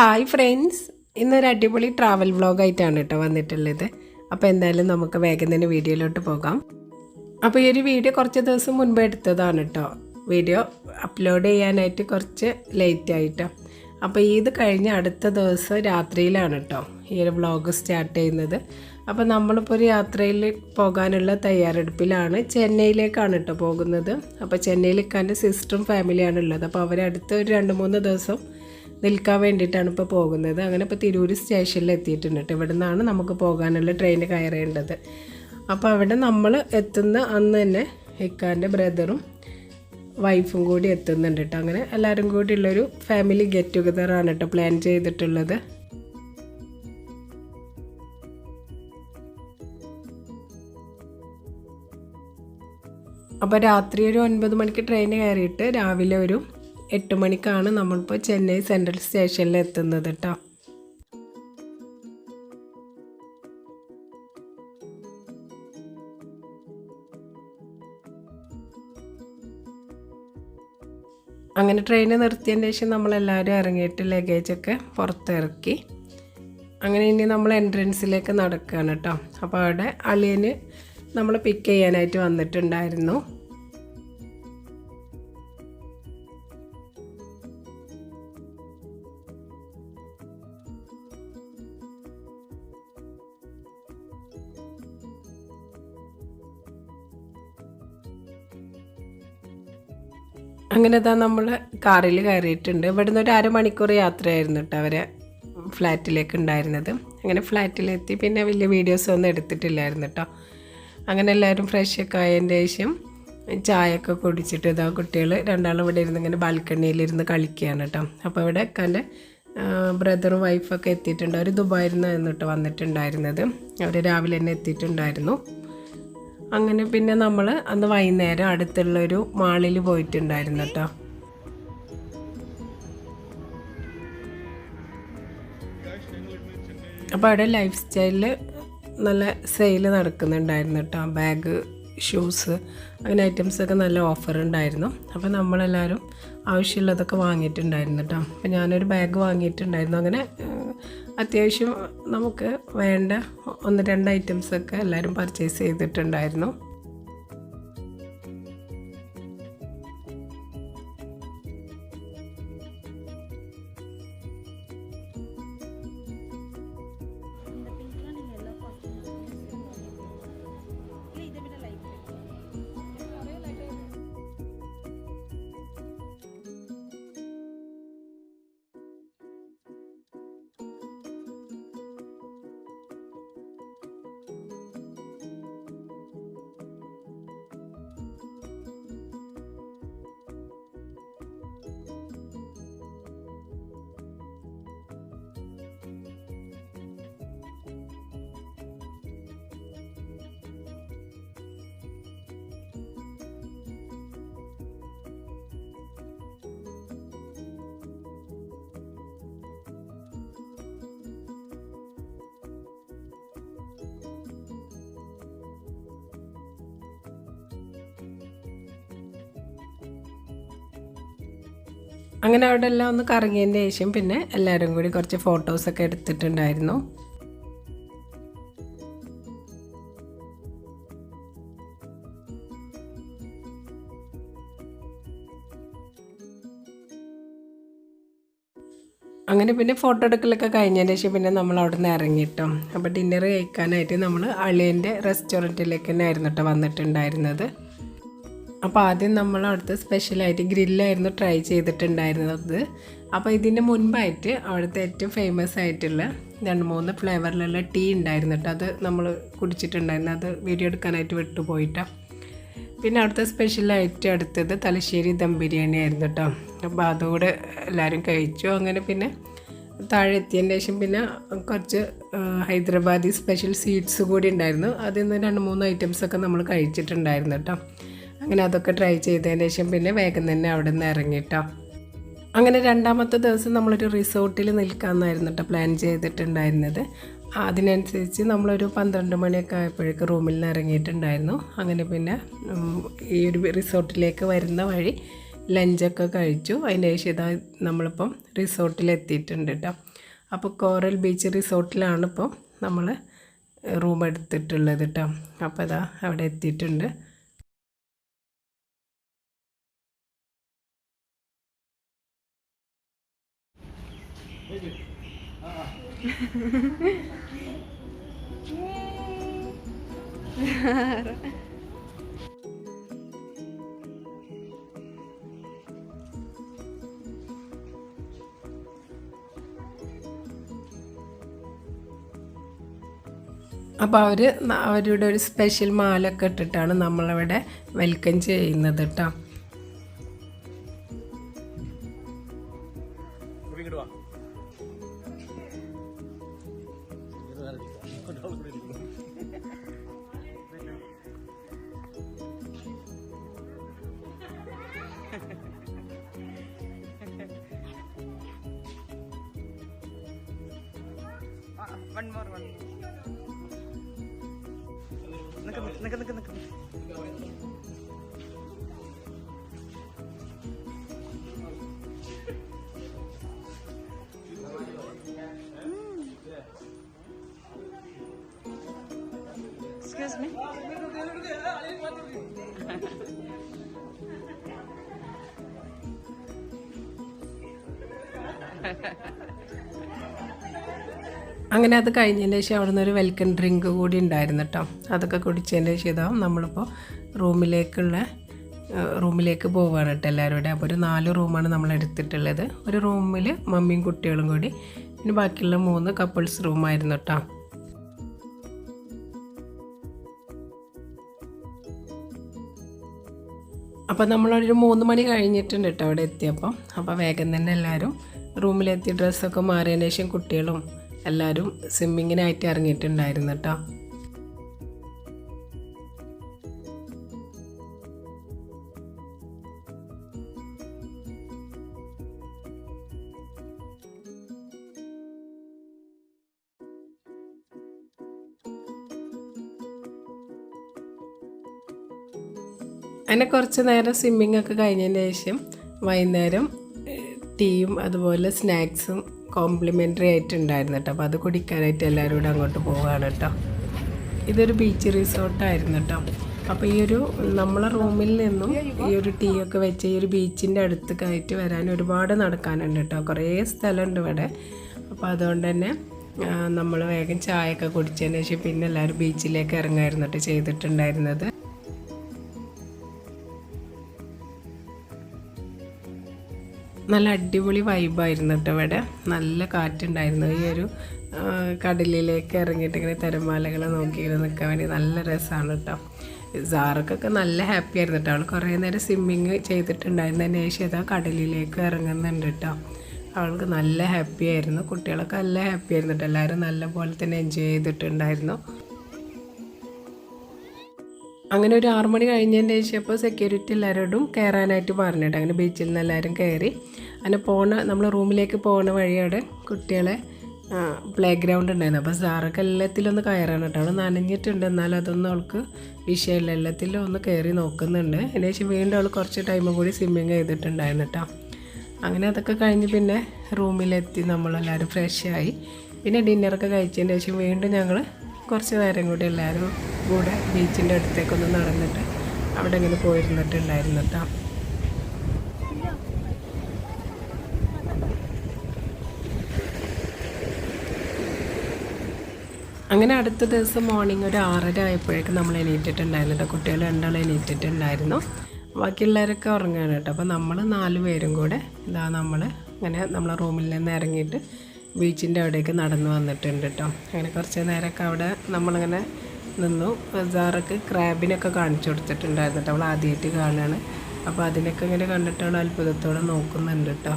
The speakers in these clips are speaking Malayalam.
ഹായ് ഫ്രണ്ട്സ് ഇന്നൊരു അടിപൊളി ട്രാവൽ വ്ളോഗായിട്ടാണ് കേട്ടോ വന്നിട്ടുള്ളത്. അപ്പോൾ എന്തായാലും നമുക്ക് വേഗം തന്നെ വീഡിയോയിലോട്ട് പോകാം. അപ്പോൾ ഈ ഒരു വീഡിയോ കുറച്ച് ദിവസം മുൻപ് എടുത്തതാണ് കേട്ടോ. വീഡിയോ അപ്ലോഡ് ചെയ്യാനായിട്ട് കുറച്ച് ലേറ്റ് ആയിട്ടോ. അപ്പോൾ ഇത് കഴിഞ്ഞ് അടുത്ത ദിവസം രാത്രിയിലാണ് കേട്ടോ ഈ ഒരു വ്ളോഗ് സ്റ്റാർട്ട് ചെയ്യുന്നത്. അപ്പോൾ നമ്മളിപ്പോൾ ഒരു യാത്രയിൽ പോകാനുള്ള തയ്യാറെടുപ്പിലാണ് ചെന്നൈയിലേക്കാണ് കേട്ടോ പോകുന്നത്. അപ്പോൾ ചെന്നൈയിലേക്കാന്റെ സിസ്റ്ററും ഫാമിലിയാണ് ഉള്ളത് അപ്പോൾ അവരടുത്ത് ഒരു രണ്ട് മൂന്ന് ദിവസം നിൽക്കാൻ വേണ്ടിയിട്ടാണ് ഇപ്പോൾ പോകുന്നത്. അങ്ങനെ ഇപ്പോൾ തിരൂർ സ്റ്റേഷനിൽ എത്തിയിട്ടുണ്ട് കേട്ടോ. ഇവിടെ നിന്നാണ് നമുക്ക് പോകാനുള്ള ട്രെയിൻ കയറേണ്ടത്. അപ്പോൾ അവിടെ നമ്മൾ എത്തുന്ന അന്ന് തന്നെ ഇക്കാന്റെ ബ്രദറും വൈഫും കൂടി എത്തുന്നുണ്ട് കേട്ടോ. അങ്ങനെ എല്ലാവരും കൂടി ഉള്ളൊരു ഫാമിലി ഗെറ്റ് ടുഗദറാണ് കേട്ടോ പ്ലാൻ ചെയ്തിട്ടുള്ളത്. അപ്പോൾ രാത്രി ഒരു ഒൻപത് മണിക്ക് ട്രെയിൻ കയറിയിട്ട് രാവിലെ ഒരു എട്ട് മണിക്കാണ് നമ്മളിപ്പോൾ ചെന്നൈ സെൻട്രൽ സ്റ്റേഷനിൽ എത്തുന്നത് കേട്ടോ അങ്ങനെ ട്രെയിൻ നിർത്തിയതിന് ശേഷം നമ്മളെല്ലാവരും ഇറങ്ങിയിട്ട് ലഗേജൊക്കെ പുറത്തിറക്കി. അങ്ങനെ ഇനി നമ്മൾ എൻട്രൻസിലേക്ക് നടക്കുകയാണ് കേട്ടോ അപ്പോൾ അവിടെ അളിയന് നമ്മൾ പിക്ക് ചെയ്യാനായിട്ട് വന്നിട്ടുണ്ടായിരുന്നു. അങ്ങനെ ഇതാ നമ്മൾ കാറിൽ കയറിയിട്ടുണ്ട്. ഇവിടുന്ന് ഒരു അരമണിക്കൂർ യാത്രയായിരുന്നു കേട്ടോ അവരെ ഫ്ലാറ്റിലേക്ക് ഉണ്ടായിരുന്നത്. അങ്ങനെ ഫ്ലാറ്റിലെത്തി പിന്നെ വലിയ വീഡിയോസ് ഒന്നും എടുത്തിട്ടില്ലായിരുന്നു കേട്ടോ അങ്ങനെ എല്ലാവരും ഫ്രഷൊക്കെ ആയതിന്റെ ശേഷം ചായയൊക്കെ കുടിച്ചിട്ട് ഇതാ കുട്ടികൾ രണ്ടാളും ഇവിടെ ഇരുന്ന് ഇങ്ങനെ ബാൽക്കണിയിലിരുന്ന് കളിക്കുകയാണ് കേട്ടോ അപ്പോൾ ഇവിടെ എന്റെ ബ്രദറും വൈഫൊക്കെ എത്തിയിട്ടുണ്ട്. അവർ ദുബായിൽ നിന്ന് എന്നിട്ട് വന്നിട്ടുണ്ടായിരുന്നത്. അവർ രാവിലെ തന്നെ എത്തിയിട്ടുണ്ടായിരുന്നു. അങ്ങനെ പിന്നെ നമ്മൾ അന്ന് വൈകുന്നേരം അടുത്തുള്ളൊരു മാളിൽ പോയിട്ടുണ്ടായിരുന്നു കേട്ടോ അപ്പോൾ അവിടെ ലൈഫ് സ്റ്റൈലിൽ നല്ല സെയിൽ നടക്കുന്നുണ്ടായിരുന്നു കേട്ടോ ബാഗ് ഷൂസ് അങ്ങനെ ഐറ്റംസൊക്കെ നല്ല ഓഫർ ഉണ്ടായിരുന്നു. അപ്പോൾ നമ്മളെല്ലാവരും ആവശ്യമുള്ളതൊക്കെ വാങ്ങിയിട്ടുണ്ടായിരുന്നു കേട്ടോ അപ്പോൾ ഞാനൊരു ബാഗ് വാങ്ങിയിട്ടുണ്ടായിരുന്നു. അങ്ങനെ അത്യാവശ്യം നമുക്ക് വേണ്ട ഒന്ന് രണ്ട് ഐറ്റംസൊക്കെ എല്ലാവരും പർച്ചേസ് ചെയ്തിട്ടുണ്ടായിരുന്നു. അങ്ങനെ അവിടെ എല്ലാം ഒന്ന് കറങ്ങിയതിന് ശേഷം പിന്നെ എല്ലാവരും കൂടി കുറച്ച് ഫോട്ടോസൊക്കെ എടുത്തിട്ടുണ്ടായിരുന്നു. അങ്ങനെ പിന്നെ ഫോട്ടോ എടുക്കലൊക്കെ കഴിഞ്ഞതിന് ശേഷം പിന്നെ നമ്മൾ അവിടെ നിന്ന് ഇറങ്ങിട്ടോ. അപ്പോൾ ഡിന്നർ കഴിക്കാനായിട്ട് നമ്മൾ അളിയന്റെ റെസ്റ്റോറന്റിലേക്ക് തന്നെ ആയിരുന്നു കേട്ടോ വന്നിട്ടുണ്ടായിരുന്നത്. അപ്പോൾ ആദ്യം നമ്മൾ അവിടുത്തെ സ്പെഷ്യലായിട്ട് ഗ്രില്ലായിരുന്നു ട്രൈ ചെയ്തിട്ടുണ്ടായിരുന്നത്. അപ്പോൾ ഇതിന്റെ മുൻപായിട്ട് അവിടുത്തെ ഏറ്റവും ഫേമസ് ആയിട്ടുള്ള രണ്ട് മൂന്ന് ഫ്ലേവറിലുള്ള ടീ ഉണ്ടായിരുന്നു കേട്ടോ അത് നമ്മൾ കുടിച്ചിട്ടുണ്ടായിരുന്നു. അത് വീഡിയോ എടുക്കാനായിട്ട് വിട്ടുപോയിട്ടാണ് പിന്നെ അവിടുത്തെ സ്പെഷ്യലായിട്ട് അടുത്തത് തലശ്ശേരി ദം ബിരിയാണി ആയിരുന്നു കേട്ടോ അപ്പോൾ അതുകൂടെ എല്ലാവരും കഴിച്ചു. അങ്ങനെ പിന്നെ താഴെ എത്തിയതിന് ശേഷം പിന്നെ കുറച്ച് ഹൈദരാബാദി സ്പെഷ്യൽ സ്വീറ്റ്സ് കൂടി ഉണ്ടായിരുന്നു. അതിൽ നിന്ന് രണ്ട് മൂന്ന് ഐറ്റംസൊക്കെ നമ്മൾ കഴിച്ചിട്ടുണ്ടായിരുന്നു കേട്ടോ അങ്ങനെ അതൊക്കെ ട്രൈ ചെയ്തതിന് ശേഷം പിന്നെ വേഗം തന്നെ അവിടെ നിന്ന് ഇറങ്ങിട്ടോ. അങ്ങനെ രണ്ടാമത്തെ ദിവസം നമ്മളൊരു റിസോർട്ടിൽ നിൽക്കാമെന്നായിരുന്നു കേട്ടോ പ്ലാൻ ചെയ്തിട്ടുണ്ടായിരുന്നത്. അതിനനുസരിച്ച് നമ്മളൊരു പന്ത്രണ്ട് മണിയൊക്കെ ആയപ്പോഴേക്ക് റൂമിൽ നിന്ന് ഇറങ്ങിയിട്ടുണ്ടായിരുന്നു. അങ്ങനെ പിന്നെ ഈ ഒരു റിസോർട്ടിലേക്ക് വരുന്ന വഴി ലഞ്ചൊക്കെ കഴിച്ചു. അതിന് ശേഷം ഇതാ നമ്മളിപ്പം റിസോർട്ടിലെത്തിയിട്ടുണ്ട് കേട്ടോ അപ്പോൾ കോറൽ ബീച്ച് റിസോർട്ടിലാണ് ഇപ്പോൾ നമ്മൾ റൂം എടുത്തിട്ടുള്ളത് കേട്ടോ അപ്പോൾ അതാ അവിടെ എത്തിയിട്ടുണ്ട്. അപ്പോൾ അവർ അവരുടെ ഒരു സ്പെഷ്യൽ മാലൊക്കെ ഇട്ടിട്ടാണ് നമ്മളവിടെ വെൽക്കം ചെയ്യുന്നത് കേട്ടോ വാ വൺ മോർ വൺ നിക്ക് നിക്ക്. നിക്ക് അങ്ങനെ അത് കഴിഞ്ഞതിന് ശേഷം അവിടെ നിന്ന് ഒരു വെൽക്കം ഡ്രിങ്ക് കൂടി ഉണ്ടായിരുന്നു കേട്ടോ അതൊക്കെ കുടിച്ചതിന് ശേഷം ഇതാവും നമ്മളിപ്പോൾ റൂമിലേക്കുള്ള റൂമിലേക്ക് പോവുകയാണ് കേട്ടോ എല്ലാവരും കൂടെ അപ്പോൾ ഒരു നാല് റൂമാണ് നമ്മൾ എടുത്തിട്ടുള്ളത്. ഒരു റൂമിൽ മമ്മിയും കുട്ടികളും കൂടി. പിന്നെ ബാക്കിയുള്ള മൂന്ന് കപ്പിൾസ് റൂമായിരുന്നു കേട്ടോ അപ്പോൾ നമ്മളൊരു മൂന്ന് മണി കഴിഞ്ഞിട്ടുണ്ട് കേട്ടോ അവിടെ എത്തിയപ്പം. അപ്പോൾ വേഗം തന്നെ എല്ലാവരും റൂമിലെത്തി ഡ്രസ്സൊക്കെ മാറിയതിനു ശേഷം കുട്ടികളും എല്ലാവരും സ്വിമ്മിങ്ങിനായിട്ട് ഇറങ്ങിയിട്ടുണ്ടായിരുന്നു കേട്ടോ. അങ്ങനെ കുറച്ച് നേരം സ്വിമ്മിങ് ഒക്കെ കഴിഞ്ഞതിന് ശേഷം വൈകുന്നേരം ടീയും അതുപോലെ സ്നാക്സും കോംപ്ലിമെന്ററി ആയിട്ടുണ്ടായിരുന്നു കേട്ടോ. അപ്പോൾ അത് കുടിക്കാനായിട്ട് എല്ലാവരും കൂടെ അങ്ങോട്ട് പോവുകയാണ് കേട്ടോ. ഇതൊരു ബീച്ച് റിസോർട്ടായിരുന്നു കേട്ടോ. അപ്പോൾ ഈ ഒരു നമ്മളെ റൂമിൽ നിന്നും ഈ ഒരു ടീ ഒക്കെ വെച്ച് ഈ ഒരു ബീച്ചിന്റെ കയറ്റി വരാൻ ഒരുപാട് നടക്കാനുണ്ട് കേട്ടോ. കുറേ സ്ഥലമുണ്ട് ഇവിടെ. അപ്പോൾ അതുകൊണ്ട് തന്നെ നമ്മൾ വേഗം ചായയൊക്കെ കുടിച്ചതിന് ശേഷം പിന്നെ എല്ലാവരും ബീച്ചിലേക്ക് ഇറങ്ങായിരുന്നു കേട്ടോ ചെയ്തിട്ടുണ്ടായിരുന്നത്. നല്ല അടിപൊളി വൈബായിരുന്നു കേട്ടോ ഇവിടെ. നല്ല കാറ്റുണ്ടായിരുന്നു. ഈ ഒരു കടലിലേക്ക് ഇറങ്ങിയിട്ട് ഇങ്ങനെ തിരമാലകൾ നോക്കി ഇങ്ങനെ നിൽക്കാൻ വേണ്ടി നല്ല രസമാണ് കേട്ടോ സാറക്കൊക്കെ നല്ല ഹാപ്പി ആയിരുന്നു കേട്ടോ അവൾ കുറേ നേരം സ്വിമ്മിങ് ചെയ്തിട്ടുണ്ടായിരുന്നതിന് ശേഷം ഏതാ കടലിലേക്ക് ഇറങ്ങുന്നുണ്ട് കേട്ടോ അവൾക്ക് നല്ല ഹാപ്പി ആയിരുന്നു. കുട്ടികളൊക്കെ നല്ല ഹാപ്പി ആയിരുന്നു കേട്ടോ എല്ലാവരും നല്ല പോലെ തന്നെ എൻജോയ് ചെയ്തിട്ടുണ്ടായിരുന്നു. അങ്ങനെ ഒരു ആറു മണി കഴിഞ്ഞതിന് ശേഷം സെക്യൂരിറ്റി എല്ലാവരോടും കയറാനായിട്ട് പറഞ്ഞിട്ട് അങ്ങനെ ബീച്ചിൽ നിന്ന് എല്ലാവരും കയറി. അങ്ങനെ പോണ നമ്മൾ റൂമിലേക്ക് പോകുന്ന വഴിയോടെ കുട്ടികളെ പ്ലേ ഗ്രൗണ്ട് ഉണ്ടായിരുന്നു അപ്പോൾ സാറൊക്കെ എല്ലാത്തിലും ഒന്ന് കയറാൻ കേട്ടോ. അവൾ നനഞ്ഞിട്ടുണ്ട്. എന്നാലും അതൊന്നും അവൾക്ക് വിഷയമില്ല. എല്ലാത്തിലും ഒന്ന് കയറി നോക്കുന്നുണ്ട്. അതിന് ശേഷം വീണ്ടും അവൾ കുറച്ച് ടൈം കൂടി സ്വിമ്മിങ് ചെയ്തിട്ടുണ്ടായിരുന്നു കേട്ടോ. അങ്ങനെ അതൊക്കെ കഴിഞ്ഞ് പിന്നെ റൂമിലെത്തി. നമ്മളെല്ലാവരും ഫ്രഷായി പിന്നെ ഡിന്നറൊക്കെ കഴിച്ചതിന് ശേഷം വീണ്ടും ഞങ്ങൾ കുറച്ച് നേരം കൂടി എല്ലാവരും കൂടെ ബീച്ചിന്റെ അടുത്തേക്കൊന്ന് നടന്നിട്ട് അവിടെ ഇങ്ങനെ പോയിരുന്നിട്ടുണ്ടായിരുന്നു കേട്ടോ അങ്ങനെ അടുത്ത ദിവസം മോർണിംഗ് ഒരു ആറര ആയപ്പോഴേക്കും നമ്മൾ എണീറ്റിട്ടുണ്ടായിരുന്നു കേട്ടോ കുട്ടികൾ രണ്ടാൾ എണീറ്റിട്ടുണ്ടായിരുന്നു. ബാക്കിയുള്ളവരൊക്കെ ഉറങ്ങുകയാണ് കേട്ടോ അപ്പോൾ നമ്മൾ നാല് പേരും കൂടെ ഇതാ നമ്മൾ അങ്ങനെ നമ്മളെ റൂമിൽ നിന്ന് ഇറങ്ങിയിട്ട് ബീച്ചിന്റെ അവിടേക്ക് നടന്നു വന്നിട്ടുണ്ട് കേട്ടോ അങ്ങനെ കുറച്ച് നേരമൊക്കെ അവിടെ നമ്മളിങ്ങനെ നിന്നു. സാറൊക്കെ ക്രാബിനൊക്കെ കാണിച്ചു കൊടുത്തിട്ടുണ്ടായിരുന്നു കേട്ടോ. അവൾ ആദ്യമായിട്ട് കാണുകയാണ്. അപ്പോൾ അതിനൊക്കെ ഇങ്ങനെ കണ്ടിട്ട് അവൾ അത്ഭുതത്തോടെ നോക്കുന്നുണ്ട് കേട്ടോ.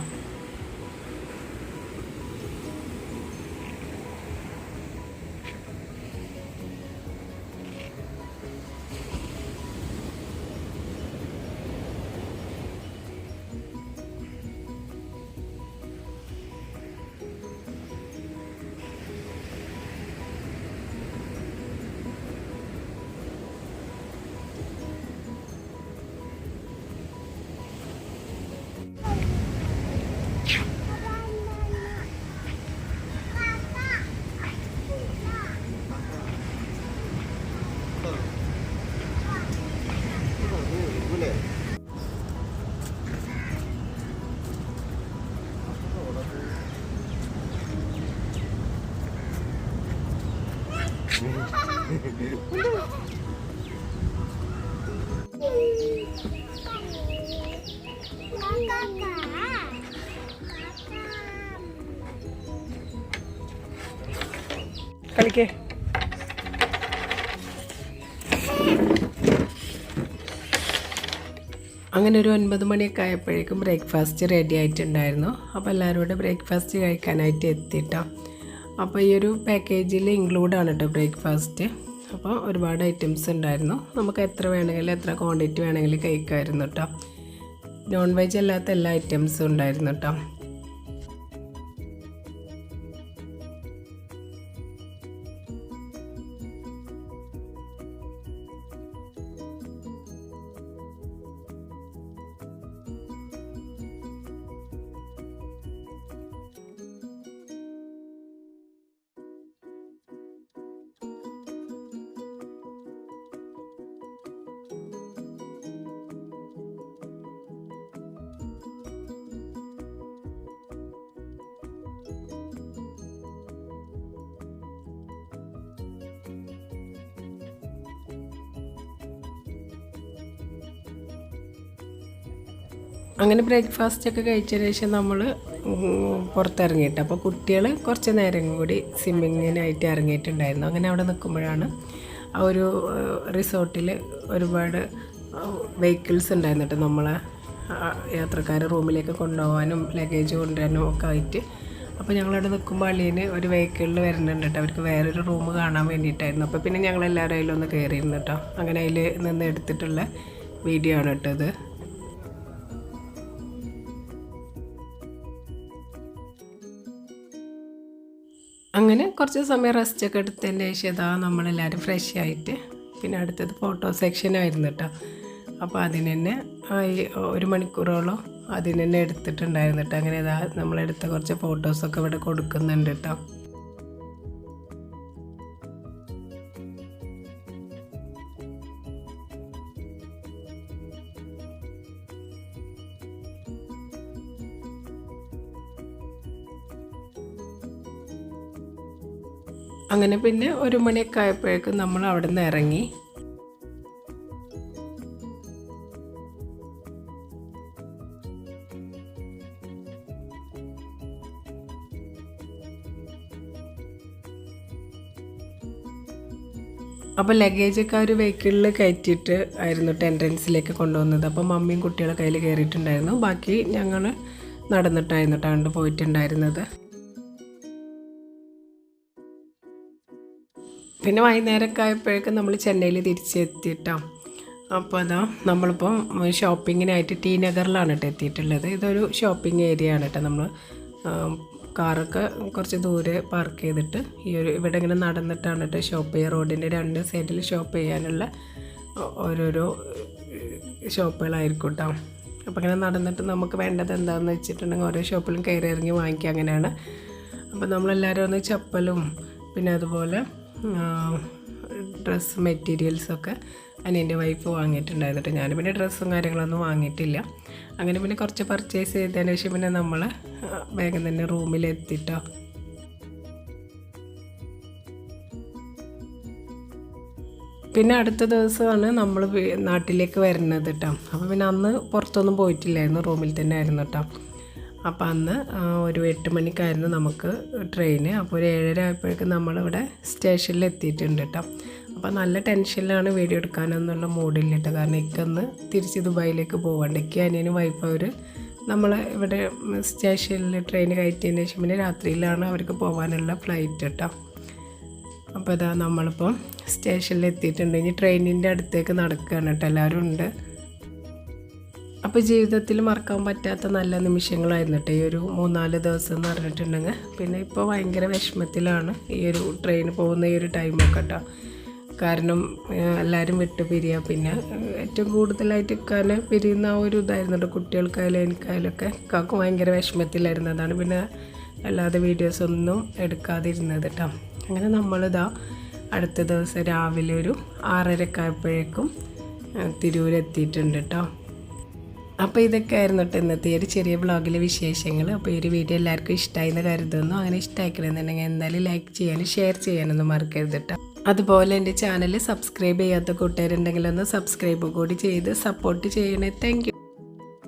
കളിക്കേ അങ്ങനെ ഒരു ഒൻപത് മണിയൊക്കെ ആയപ്പോഴേക്കും ബ്രേക്ക്ഫാസ്റ്റ് റെഡി ആയിട്ടുണ്ടായിരുന്നു. അപ്പോൾ എല്ലാവരും കൂടെ ബ്രേക്ക്ഫാസ്റ്റ് കഴിക്കാനായിട്ട് എത്തിയിട്ടോ. അപ്പോൾ ഈ ഒരു പാക്കേജിൽ ഇൻക്ലൂഡാണ് കേട്ടോ ബ്രേക്ക്ഫാസ്റ്റ് അപ്പോൾ ഒരുപാട് ഐറ്റംസ് ഉണ്ടായിരുന്നു. നമുക്ക് എത്ര വേണമെങ്കിലും എത്ര ക്വാണ്ടിറ്റി വേണമെങ്കിലും കഴിക്കാമായിരുന്നു കേട്ടോ നോൺ വെജ് അല്ലാത്ത എല്ലാ ഐറ്റംസും ഉണ്ടായിരുന്നു കേട്ടോ അങ്ങനെ ബ്രേക്ക്ഫാസ്റ്റ് ഒക്കെ കഴിച്ചതിന് ശേഷം നമ്മൾ പുറത്തിറങ്ങിയിട്ട്. അപ്പോൾ കുട്ടികൾ കുറച്ച് നേരം കൂടി സ്വിമ്മിങ്ങിനായിട്ട് ഇറങ്ങിയിട്ടുണ്ടായിരുന്നു. അങ്ങനെ അവിടെ നിൽക്കുമ്പോഴാണ് ആ ഒരു റിസോർട്ടിൽ ഒരുപാട് വെഹിക്കിൾസ് ഉണ്ടായിരുന്നു കേട്ടോ. നമ്മളെ യാത്രക്കാരെ റൂമിലേക്ക് കൊണ്ടുപോകാനും ലഗേജ് കൊണ്ടുവരാനും ഒക്കെ ആയിട്ട്. അപ്പോൾ ഞങ്ങളവിടെ നിൽക്കുമ്പോൾ അളിയന് ഒരു വെഹിക്കിളിൽ വരുന്നുണ്ട് കേട്ടോ. അവർക്ക് വേറൊരു റൂം കാണാൻ വേണ്ടിയിട്ടായിരുന്നു. അപ്പോൾ പിന്നെ ഞങ്ങൾ ഞങ്ങളെല്ലാവരും അതിലൊന്ന് കയറിയിരുന്നു കേട്ടോ. അങ്ങനെ അതിൽ നിന്ന് എടുത്തിട്ടുള്ള വീഡിയോ ആണ് കേട്ടോ ഇത്. അങ്ങനെ കുറച്ച് സമയം റെസ്റ്റ് ഒക്കെ എടുത്തതിന് ശേഷം ഇതാ നമ്മളെല്ലാവരും ഫ്രഷ് ആയിട്ട്. പിന്നെ അടുത്തത് ഫോട്ടോ സെക്ഷൻ ആയിരുന്നു കേട്ടോ അപ്പോൾ അതിന് തന്നെ ഒരു മണിക്കൂറോളം അതിന് തന്നെ എടുത്തിട്ടുണ്ടായിരുന്നു കേട്ടോ അങ്ങനെ ഇതാ നമ്മളെടുത്ത കുറച്ച് ഫോട്ടോസൊക്കെ ഇവിടെ കൊടുക്കുന്നുണ്ട് കേട്ടോ അങ്ങനെ പിന്നെ ഒരു മണിയൊക്കെ ആയപ്പോഴേക്കും നമ്മൾ അവിടെ നിന്ന് ഇറങ്ങി. അപ്പോൾ ലഗേജൊക്കെ ഒരു വെഹിക്കിളിൽ കയറ്റിയിട്ട് ആയിരുന്നു ടെൻഡൻസിലേക്ക് കൊണ്ടുവന്നത്. അപ്പോൾ മമ്മിയും കുട്ടികളെ കയ്യിൽ കയറിയിട്ടുണ്ടായിരുന്നു. ബാക്കി ഞങ്ങൾ നടന്നിട്ടായിരുന്നു കേട്ടോ പോയിട്ടുണ്ടായിരുന്നത്. പിന്നെ വൈകുന്നേരമൊക്കെ ആയപ്പോഴേക്കും നമ്മൾ ചെന്നൈയിൽ തിരിച്ചെത്തിയിട്ടോ. അപ്പോൾ അതാ നമ്മളിപ്പം ഷോപ്പിങ്ങിനായിട്ട് ടി നഗറിലാണ് കേട്ടോ എത്തിയിട്ടുള്ളത്. ഇതൊരു ഷോപ്പിംഗ് ഏരിയ ആണ് കേട്ടോ നമ്മൾ കാറൊക്കെ കുറച്ച് ദൂരെ പാർക്ക് ചെയ്തിട്ട് ഈ ഒരു ഇവിടെ ഇങ്ങനെ നടന്നിട്ടാണ് കേട്ടോ ഷോപ്പ് ചെയ്യുക. റോഡിന്റെ രണ്ട് സൈഡിൽ ഷോപ്പ് ചെയ്യാനുള്ള ഓരോരോ ഷോപ്പുകളായിരിക്കും കേട്ടോ. അപ്പോൾ ഇങ്ങനെ നടന്നിട്ട് നമുക്ക് വേണ്ടത് എന്താണെന്ന് വെച്ചിട്ടുണ്ടെങ്കിൽ ഓരോ ഷോപ്പിലും കയറി ഇറങ്ങി വാങ്ങിക്കുക അങ്ങനെയാണ്. അപ്പോൾ നമ്മളെല്ലാവരും ഒന്ന് ചപ്പലും പിന്നെ അതുപോലെ ഡ്രസ്സ് മെറ്റീരിയൽസൊക്കെ അനിയന്റെ വൈഫ് വാങ്ങിയിട്ടുണ്ടായിരുന്നു ഞാൻ പിന്നെ ഡ്രസ്സും കാര്യങ്ങളൊന്നും വാങ്ങിയിട്ടില്ല. അങ്ങനെ പിന്നെ കുറച്ച് പർച്ചേസ് ചെയ്തതിന് ശേഷം പിന്നെ നമ്മൾ വേഗം തന്നെ റൂമിലെത്തിട്ടോ പിന്നെ അടുത്ത ദിവസമാണ് നമ്മൾ നാട്ടിലേക്ക് വരുന്നത് കേട്ടോ അപ്പോൾ പിന്നെ അന്ന് പുറത്തൊന്നും പോയിട്ടില്ലായിരുന്നു റൂമിൽ തന്നെ ആയിരുന്നു കേട്ടോ അപ്പോൾ അന്ന് ഒരു എട്ട് മണിക്കായിരുന്നു നമുക്ക് ട്രെയിന്. അപ്പോൾ ഒരു ഏഴര ആയപ്പോഴേക്കും നമ്മളിവിടെ സ്റ്റേഷനിൽ എത്തിയിട്ടുണ്ട് കേട്ടോ. അപ്പോൾ നല്ല ടെൻഷനിലാണ് വീഡിയോ എടുക്കാനെന്നുള്ള മൂഡില്ല കേട്ടോ. കാരണം ഇക്കന്ന് തിരിച്ച് ദുബായിലേക്ക് പോകാണ്ട് ഇക്ക് അനിയനും വൈഫ് അവർ നമ്മളെ ഇവിടെ സ്റ്റേഷനിൽ ട്രെയിൻ കയറ്റിയതിന് ശേഷം പിന്നെ രാത്രിയിലാണ് അവർക്ക് പോകാനുള്ള ഫ്ലൈറ്റ് കേട്ടോ. അപ്പോൾ ഇതാ നമ്മളിപ്പം സ്റ്റേഷനിൽ എത്തിയിട്ടുണ്ട് ഇനി ട്രെയിനിന്റെ അടുത്തേക്ക് നടക്കുകയാണ് കേട്ടോ. എല്ലാവരും ഉണ്ട്. അപ്പോൾ ജീവിതത്തിൽ മറക്കാൻ പറ്റാത്ത നല്ല നിമിഷങ്ങളായിരുന്നു കേട്ടോ ഈ ഒരു മൂന്നാൽ ദിവസം എന്ന് പറഞ്ഞിട്ടുണ്ടെങ്കിൽ. പിന്നെ ഇപ്പോൾ ഭയങ്കര വിഷമത്തിലാണ് ഈ ഒരു ട്രെയിൻ പോകുന്ന ഈ ഒരു ടൈമൊക്കെ കേട്ടോ കാരണം എല്ലാവരും വിട്ടു പിരിയുക പിന്നെ ഏറ്റവും കൂടുതലായിട്ട് ഇക്കാനെ പിരിയുന്ന ആ ഒരു ഇതായിരുന്നു കേട്ടോ കുട്ടികൾക്കായാലും എനിക്കായാലും ഒക്കെ കാക്കും ഭയങ്കര വിഷമത്തിലായിരുന്നതാണ് പിന്നെ അല്ലാതെ വീഡിയോസൊന്നും എടുക്കാതിരുന്നത് കേട്ടോ അങ്ങനെ നമ്മളിതാ അടുത്ത ദിവസം രാവിലെ ഒരു ആറരക്കായപ്പോഴേക്കും തിരൂരെത്തിയിട്ടുണ്ട് കേട്ടോ അപ്പോൾ ഇതൊക്കെ ആയിരുന്നു കേട്ടോ ഇന്നത്തെ ഒരു ചെറിയ ബ്ലോഗിലെ വിശേഷങ്ങൾ അപ്പോൾ ഈ ഒരു വീഡിയോ എല്ലാവർക്കും ഇഷ്ടമായി എന്ന് കരുതുന്നു. അങ്ങനെ ഇഷ്ടമാക്കണമെന്നുണ്ടെങ്കിൽ എന്തായാലും ലൈക്ക് ചെയ്യാനും ഷെയർ ചെയ്യാനൊന്നും മറക്കരുത് കേട്ടോ അതുപോലെ എന്റെ ചാനൽ സബ്സ്ക്രൈബ് ചെയ്യാത്ത കൂട്ടുകാരുണ്ടെങ്കിൽ ഒന്ന് സബ്സ്ക്രൈബ് കൂടി ചെയ്ത് സപ്പോർട്ട് ചെയ്യണേ. താങ്ക്